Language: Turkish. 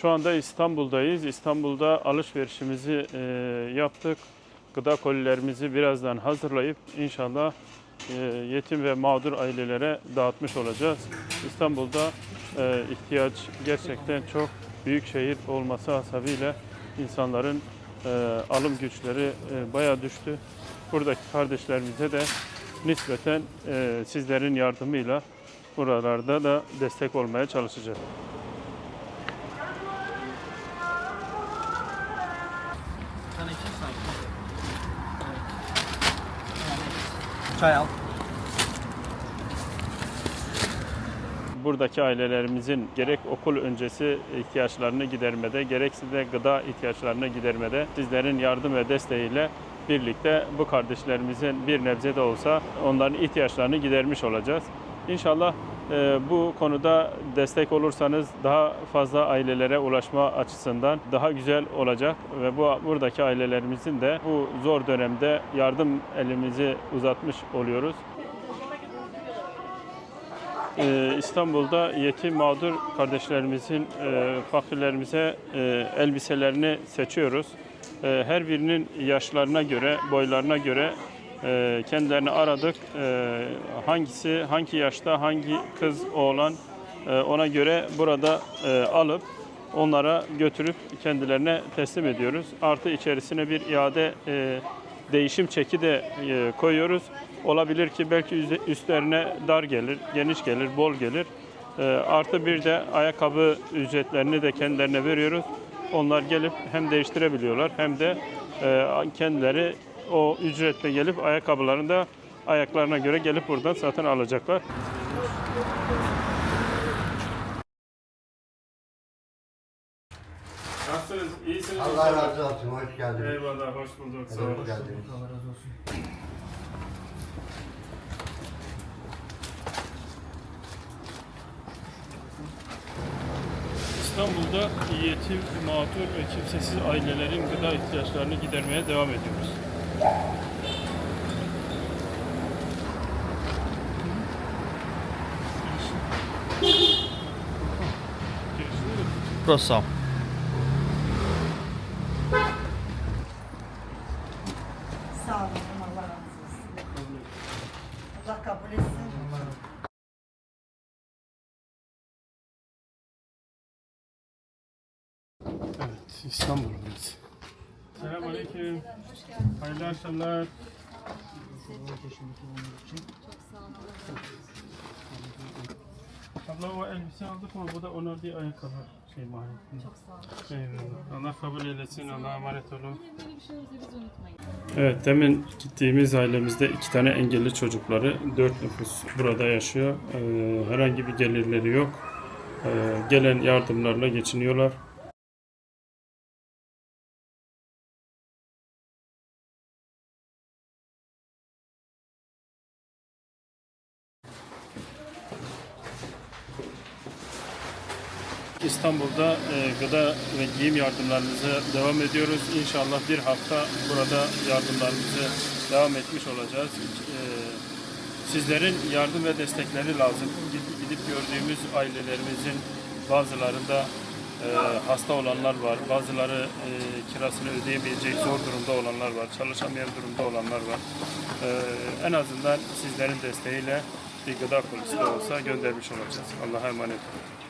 Şu anda İstanbul'dayız. İstanbul'da alışverişimizi e, yaptık. Gıda kolilerimizi birazdan hazırlayıp inşallah e, yetim ve mağdur ailelere dağıtmış olacağız. İstanbul'da e, ihtiyaç gerçekten çok büyük şehir olması hasebiyle insanların e, alım güçleri e, bayağı düştü. Buradaki kardeşlerimize de nispeten e, sizlerin yardımıyla buralarda da destek olmaya çalışacağız. Sana iki sanki. Çay al. buradaki ailelerimizin gerek okul öncesi ihtiyaçlarını gidermede, gerekse de gıda ihtiyaçlarını gidermede sizlerin yardım ve desteğiyle birlikte bu kardeşlerimizin bir nebze de olsa onların ihtiyaçlarını gidermiş olacağız. İnşallah bu konuda destek olursanız daha fazla ailelere ulaşma açısından daha güzel olacak ve bu buradaki ailelerimizin de bu zor dönemde yardım elimizi uzatmış oluyoruz. Ee, İstanbul'da yetim mağdur kardeşlerimizin, e, fakirlerimize e, elbiselerini seçiyoruz. E, her birinin yaşlarına göre, boylarına göre e, kendilerini aradık. E, hangisi, hangi yaşta, hangi kız, oğlan e, ona göre burada e, alıp onlara götürüp kendilerine teslim ediyoruz. Artı içerisine bir iade e, değişim çeki de e, koyuyoruz. Olabilir ki belki üstlerine dar gelir, geniş gelir, bol gelir. E, artı bir de ayakkabı ücretlerini de kendilerine veriyoruz. Onlar gelip hem değiştirebiliyorlar hem de e, kendileri o ücretle gelip ayakkabılarını da ayaklarına göre gelip buradan satın alacaklar. Nasılsınız? İyisiniz? Allah razı olsun, hoş geldiniz. Eyvallah, hoş bulduk. Sağ Hoş olun. geldiniz. Allah razı olsun. İstanbul'da yetim, mağdur ve kimsesiz ailelerin gıda ihtiyaçlarını gidermeye devam ediyoruz. Burası. Sağ olun, Allah razı olsun. Allah kabul etsin. Evet, İstanbul'dayız. Selamünaleyküm. Hayırlı akşamlar. Abla o elbise aldık ama bu da ona bir ayakkabı şey mahiyetinde. Çok sağ olun. Eyvallah. Allah kabul eylesin. Allah'a emanet olun. Evet, demin gittiğimiz ailemizde iki tane engelli çocukları, dört nüfus burada yaşıyor. Ee, herhangi bir gelirleri yok. Ee, gelen yardımlarla geçiniyorlar. İstanbul'da e, gıda ve giyim yardımlarımıza devam ediyoruz. İnşallah bir hafta burada yardımlarımızı devam etmiş olacağız. E, sizlerin yardım ve destekleri lazım. Gidip, gidip gördüğümüz ailelerimizin bazılarında e, hasta olanlar var, bazıları e, kirasını ödeyemeyecek zor durumda olanlar var, çalışamayan durumda olanlar var. E, en azından sizlerin desteğiyle bir gıda polisi de olsa göndermiş olacağız. Allah'a emanet olun.